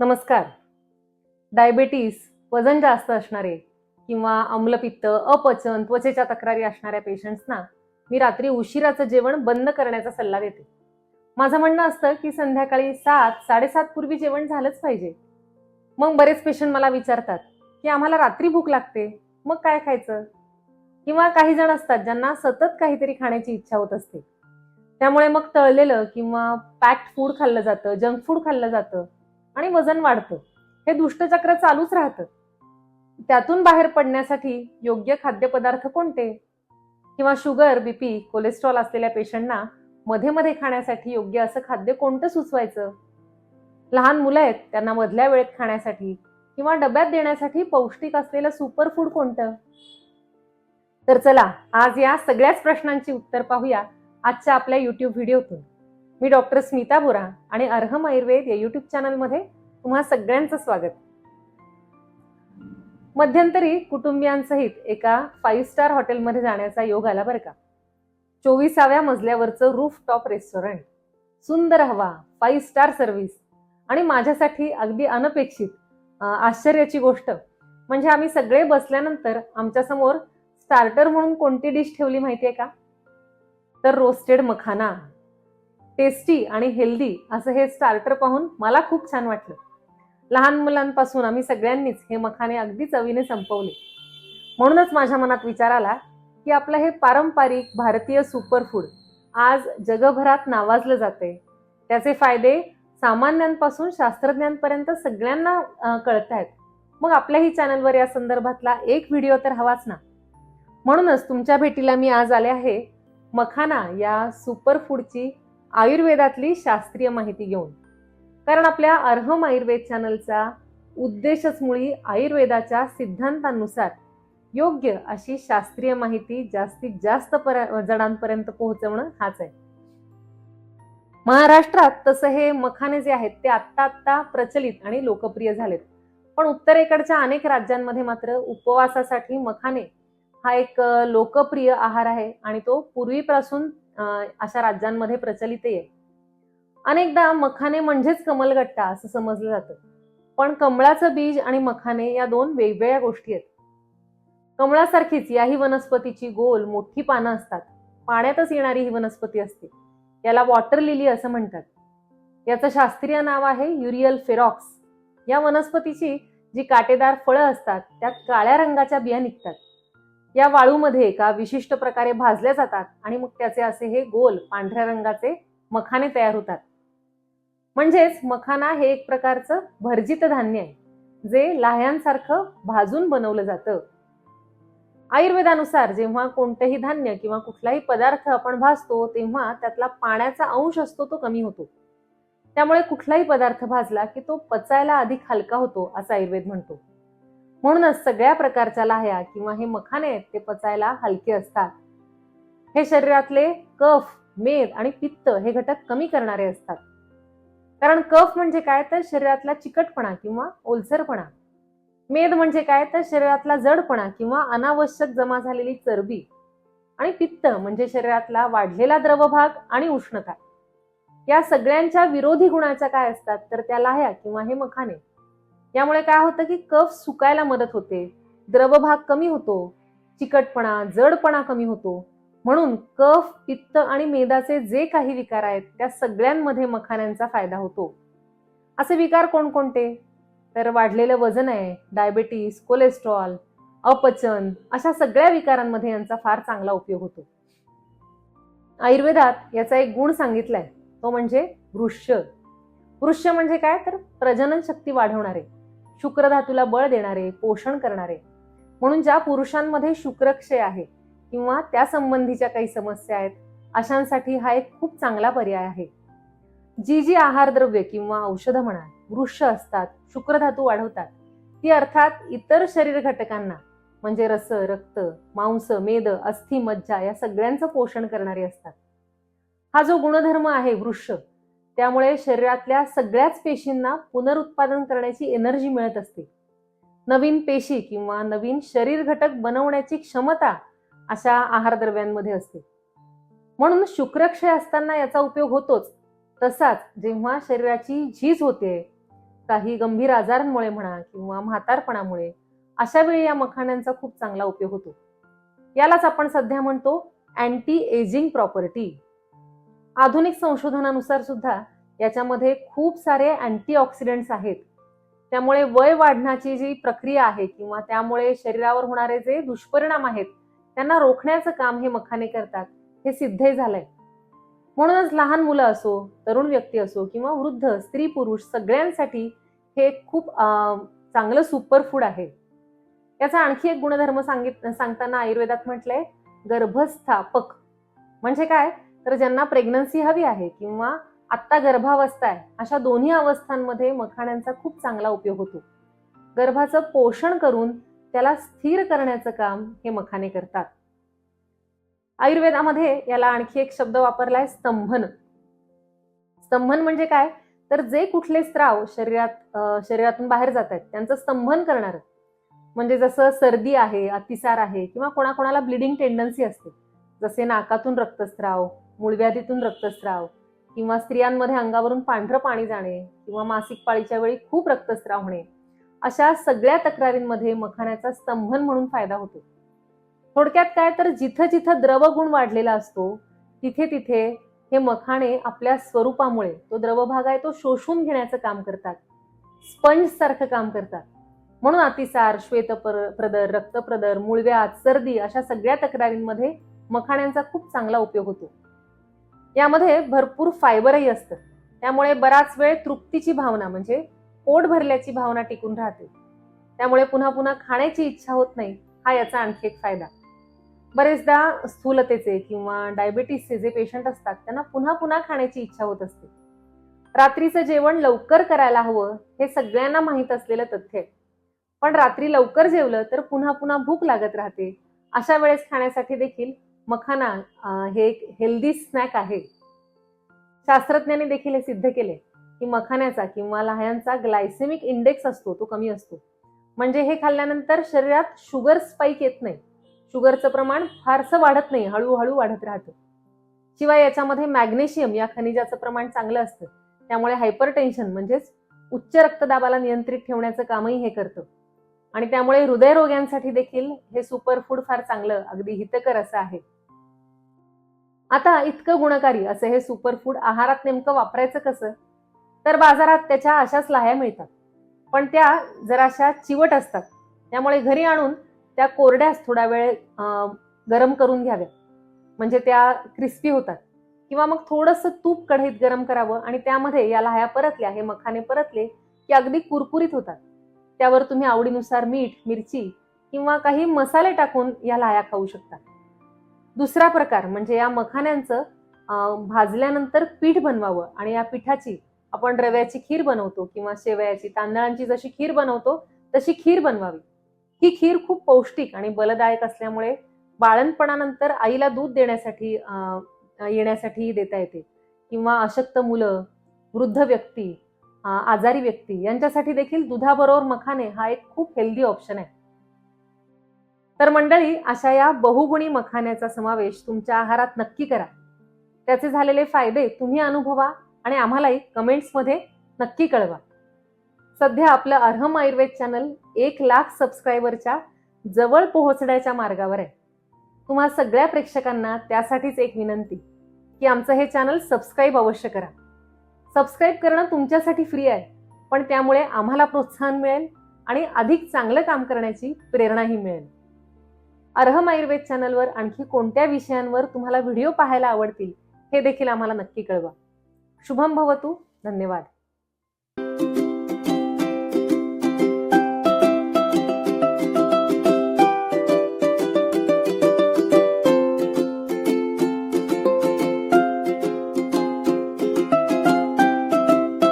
नमस्कार. डायबेटीस वजन जास्त असणारे किंवा आम्लपित्त अपचन त्वचेच्या तक्रारी असणाऱ्या पेशंट्सना मी रात्री उशिराचं जेवण बंद करण्याचा सल्ला देते. माझं म्हणणं असतं की संध्याकाळी सात साडेसात पूर्वी जेवण झालंच पाहिजे. मग बरेच पेशंट मला विचारतात की आम्हाला रात्री भूक लागते मग काय खायचं? किंवा काही जण असतात ज्यांना सतत काहीतरी खाण्याची इच्छा होत असते. त्यामुळे मग तळलेलं किंवा पॅक्ड फूड खाल्लं जातं जंक फूड खाल्लं जातं आणि वजन वाढतं. हे दुष्टचक्र चालूच राहतं. त्यातून बाहेर पडण्यासाठी योग्य खाद्यपदार्थ कोणते? किंवा शुगर बीपी कोलेस्ट्रॉल असलेल्या पेशंटना मध्ये मध्ये खाण्यासाठी योग्य असं खाद्य कोणतं सुचवायचं? लहान मुलं आहेत त्यांना मधल्या वेळेत खाण्यासाठी किंवा डब्यात देण्यासाठी पौष्टिक असलेलं सुपर फूड कोणतं? तर चला आज या सगळ्याच प्रश्नांची उत्तर पाहूया आजच्या आपल्या युट्यूब व्हिडिओतून. मी डॉक्टर स्मिता बोरा आणि अर्हम आयुर्वेद या युट्यूब चॅनलमध्ये तुम्हा सगळ्यांचं स्वागत. मध्यंतरी कुटुंबियांसहित एका फाईव्ह स्टार हॉटेलमध्ये जाण्याचा योग आला बरं का? चोवीसाव्या मजल्यावरचं रूफ टॉप रेस्टॉरंट सुंदर हवा फाईव्ह स्टार सर्व्हिस आणि माझ्यासाठी अगदी अनपेक्षित आश्चर्याची गोष्ट म्हणजे आम्ही सगळे बसल्यानंतर आमच्यासमोर स्टार्टर म्हणून कोणती डिश ठेवली माहिती आहे का? तर रोस्टेड मखाना. टेस्टी आणि हेल्दी असं हे स्टार्टर पाहून मला खूप छान वाटलं. लहान मुलांपासून आम्ही सगळ्यांनीच हे मखाने अगदी चवीने संपवले. म्हणूनच माझ्या मनात विचार आला की आपलं हे पारंपरिक भारतीय सुपरफूड आज जगभरात नावाजलं जाते त्याचे फायदे सामान्यांपासून शास्त्रज्ञांपर्यंत सगळ्यांना कळत आहेत मग आपल्याही चॅनलवर या संदर्भातला एक व्हिडिओ तर हवाच ना. म्हणूनच तुमच्या भेटीला मी आज आले आहे मखाना या सुपरफूडची आयुर्वेदातली शास्त्रीय माहिती घेऊन. कारण आपल्या अर्हम आयुर्वेद चॅनलचा उद्देशच मुळी आयुर्वेदाच्या सिद्धांतानुसार योग्य अशी शास्त्रीय माहिती जास्तीत जास्त पर जणांपर्यंत पोहोचवणं हाच आहे. महाराष्ट्रात तसं हे मखाने जे आहेत ते आत्ता आत्ता प्रचलित आणि लोकप्रिय झालेत. पण उत्तरेकडच्या अनेक राज्यांमध्ये मात्र उपवासासाठी मखाने हा एक लोकप्रिय आहार आहे आणि तो पूर्वीपासून अशा राज्यांमध्ये प्रचलित आहे. अनेकदा मखाने म्हणजेच कमलगट्टा असं समजलं जातं. पण कमळाचं बीज आणि मखाने या दोन वेगवेगळ्या गोष्टी आहेत. कमळासारखीच याही वनस्पतीची गोल मोठी पानं असतात. पाण्यातच येणारी ही वनस्पती असते. याला वॉटर लिली असं म्हणतात. याचं शास्त्रीय नाव आहे युरियल फेरॉक्स. या वनस्पतीची जी काटेदार फळं असतात त्यात काळ्या रंगाच्या बिया निघतात. या वाळूमध्ये एका विशिष्ट प्रकारे भाजल्या जातात आणि मग त्याचे असे हे गोल पांढऱ्या रंगाचे मखाने तयार होतात. म्हणजेच मखाना हे एक प्रकारचं भर्जित धान्य आहे जे लाह्यांसारखं भाजून बनवलं जातं. आयुर्वेदानुसार जेव्हा कोणतंही धान्य किंवा कुठलाही पदार्थ आपण भाजतो तेव्हा त्यातला पाण्याचा अंश असतो तो कमी होतो. त्यामुळे कुठलाही पदार्थ भाजला की तो पचायला अधिक हलका होतो असं आयुर्वेद म्हणतो. म्हणूनच सगळ्या प्रकारच्या लाह्या किंवा हे मखाने आहेत ते पचायला हलके असतात. हे शरीरातले कफ मेद आणि पित्त हे घटक कमी करणारे असतात. कारण कफ म्हणजे काय? तर शरीरातला चिकटपणा किंवा ओलसरपणा. मेद म्हणजे काय? तर शरीरातला जडपणा किंवा अनावश्यक जमा झालेली चरबी. आणि पित्त म्हणजे शरीरातला वाढलेला द्रवभाग आणि उष्णता. या सगळ्यांच्या विरोधी गुणाच्या काय असतात? तर त्या लाह्या किंवा हे मखाने. यामुळे काय होतं की कफ सुकायला मदत होते. द्रवभाग कमी होतो. चिकटपणा जडपणा कमी होतो. म्हणून कफ पित्त आणि मेदाचे जे काही विकार आहेत त्या सगळ्यांमध्ये मखाण्यांचा फायदा होतो. असे विकार कोणकोणते तर वाढलेलं वजन आहे डायबेटीस कोलेस्ट्रॉल अपचन अशा सगळ्या विकारांमध्ये यांचा फार चांगला उपयोग होतो. आयुर्वेदात याचा एक गुण सांगितलाय तो म्हणजे वृक्ष. वृक्ष म्हणजे काय? तर प्रजनन शक्ती वाढवणारे. शुक्रधातूला बळ देणारे पोषण करणारे. म्हणून ज्या पुरुषांमध्ये शुक्रक्षय आहे किंवा त्या संबंधीच्या काही समस्या आहेत अशांसाठी हा एक खूप चांगला पर्याय आहे. जी जी आहारद्रव्य किंवा औषधं म्हणा वृक्ष असतात शुक्रधातू वाढवतात ती अर्थात इतर शरीर घटकांना म्हणजे रस रक्त मांस मेद अस्थि मज्जा या सगळ्यांचं पोषण करणारे असतात. हा जो गुणधर्म आहे वृक्ष त्यामुळे शरीरातल्या सगळ्याच पेशींना पुनरुत्पादन करण्याची एनर्जी मिळत असते. नवीन पेशी किंवा नवीन शरीर घटक बनवण्याची क्षमता अशा आहारद्रव्यांमध्ये असते. म्हणून शुक्रक्षय असताना याचा उपयोग होतोच. तसाच जेव्हा शरीराची झीज होते काही गंभीर आजारांमुळे म्हणा किंवा म्हातारपणामुळे अशा वेळी या मखाण्यांचा खूप चांगला उपयोग होतो. यालाच आपण सध्या म्हणतो अँटी एजिंग प्रॉपर्टी आधुनिक संशोधनानुसार सुद्धा याच्यामध्ये खूप सारे अँटीऑक्सिडंट्स आहेत. त्यामुळे वय वाढण्याची जी प्रक्रिया आहे किंवा त्यामुळे शरीरावर होणारे जे दुष्परिणाम आहेत त्यांना रोखण्याचं काम हे मखाने करतात हे सिद्धही झालंय. म्हणूनच लहान मुलं असो तरुण व्यक्ती असो किंवा वृद्ध स्त्री पुरुष सगळ्यांसाठी हे खूप चांगलं सुपर फूड आहे. याचा आणखी एक गुणधर्म सांगित सांगताना आयुर्वेदात म्हटलंय गर्भस्थापक. म्हणजे काय? तर ज्यांना प्रेग्नन्सी हवी आहे किंवा आत्ता गर्भावस्था आहे अशा दोन्ही अवस्थांमध्ये मखाण्यांचा खूप चांगला उपयोग होतो. गर्भाचं पोषण करून त्याला स्थिर करण्याचं काम हे मखाने करतात. आयुर्वेदामध्ये याला आणखी एक शब्द वापरलाय स्तंभन. स्तंभन म्हणजे काय? तर जे कुठले स्त्राव शरीरात शरीरातून बाहेर जात आहेत त्यांचं स्तंभन करणार. म्हणजे जसं सर्दी आहे अतिसार आहे किंवा कोणाकोणाला ब्लिडिंग टेंडन्सी असते जसे नाकातून रक्तस्त्राव मूळव्याधीतून रक्तस्राव किंवा स्त्रियांमध्ये अंगावरून पांढरं पाणी जाणे किंवा मासिक पाळीच्या वेळी खूप रक्तस्राव होणे अशा सगळ्या तक्रारींमध्ये मखाण्याचा स्तंभन म्हणून फायदा होतो. थोडक्यात काय तर जिथं जिथं द्रवगुण वाढलेला असतो तिथे तिथे हे मखाणे आपल्या स्वरूपामुळे तो द्रवभाग आहे तो शोषून घेण्याचं काम करतात. स्पंज सारखं काम करतात. म्हणून अतिसार श्वेत प्रदर रक्तप्रदर मूळव्याध सर्दी अशा सगळ्या तक्रारींमध्ये मखाण्यांचा खूप चांगला उपयोग होतो. यामध्ये भरपूर फायबरही असतं. त्यामुळे बराच वेळ तृप्तीची भावना म्हणजे पोट भरल्याची भावना टिकून राहते. त्यामुळे पुन्हा पुन्हा खाण्याची इच्छा होत नाही हा याचा आणखी एक फायदा. बरेचदा स्थूलतेचे किंवा डायबिटीसचे जे पेशंट असतात त्यांना पुन्हा पुन्हा खाण्याची इच्छा होत असते. रात्रीचं जेवण लवकर करायला हवं हे सगळ्यांना माहीत असलेलं तथ्य आहे. पण रात्री लवकर जेवलं तर पुन्हा पुन्हा भूक लागत राहते. अशा वेळेस खाण्यासाठी देखील मखाना हे एक हेल्दी स्नॅक आहे. शास्त्रज्ञांनी देखील हे सिद्ध केले की मखाण्याचा किंवा लहायांचा ग्लायसेमिक इंडेक्स असतो तो कमी असतो. म्हणजे हे खाल्ल्यानंतर शरीरात शुगर स्पाईक येत नाही. शुगरचं प्रमाण फारसं वाढत नाही हळूहळू वाढत राहतं. शिवाय याच्यामध्ये मॅग्नेशियम या खनिजाचं प्रमाण चांगलं असतं. त्यामुळे हायपर टेन्शन म्हणजेच उच्च रक्तदाबाला नियंत्रित ठेवण्याचं कामही हे करतं. आणि त्यामुळे हृदयरोग्यांसाठी देखील हे सुपर फूड फार चांगलं अगदी हितकर असं आहे. आता इतकं गुणकारी असं हे सुपरफूड आहारात नेमकं वापरायचं कसं? तर बाजारात त्याच्या अशाच लाह्या मिळतात. पण त्या जराशा चिवट असतात. त्यामुळे घरी आणून त्या कोरड्यास थोडा वेळ गरम करून घ्याव्या म्हणजे त्या क्रिस्पी होतात. किंवा मग थोडंसं तूप कढईत गरम करावं आणि त्यामध्ये या लाह्या परतल्या हे मखाने परतले की अगदी कुरकुरीत होतात. त्यावर तुम्ही आवडीनुसार मीठ मिरची किंवा काही मसाले टाकून या लाह्या खाऊ शकता. दुसरा प्रकार म्हणजे या मखाण्यांचं भाजल्यानंतर पीठ बनवावं आणि या पिठाची आपण रव्याची खीर बनवतो किंवा शेवयाची तांदळांची जशी खीर बनवतो तशी खीर बनवावी. ही खीर खूप पौष्टिक आणि बलदायक असल्यामुळे बाळणपणानंतर आईला दूध देण्यासाठी येण्यासाठी देता येते. किंवा अशक्त मुलं वृद्ध व्यक्ती आजारी व्यक्ती यांच्यासाठी देखील दुधाबरोबर मखाने हा एक खूप हेल्दी ऑप्शन आहे. तर मंडळी अशा या बहुगुणी मखाण्याचा समावेश तुमच्या आहारात नक्की करा. त्याचे झालेले फायदे तुम्ही अनुभवा आणि आम्हालाही कमेंट्समध्ये नक्की कळवा. सध्या आपलं अर्हम आयुर्वेद चॅनल एक लाख सबस्क्रायबरच्या जवळ पोहोचण्याच्या मार्गावर आहे. तुम्हा सगळ्या प्रेक्षकांना त्यासाठीच एक विनंती की आमचं हे चॅनल सबस्क्राईब अवश्य करा. सबस्क्राईब करणं तुमच्यासाठी फ्री आहे पण त्यामुळे आम्हाला प्रोत्साहन मिळेल आणि अधिक चांगलं काम करण्याची प्रेरणाही मिळेल. अर्हम आयुर्वेद चॅनलवर आणखी कोणत्या विषयांवर तुम्हाला व्हिडिओ पाहायला आवडतील हे देखील आम्हाला नक्की कळवा. शुभम भवतू. धन्यवाद.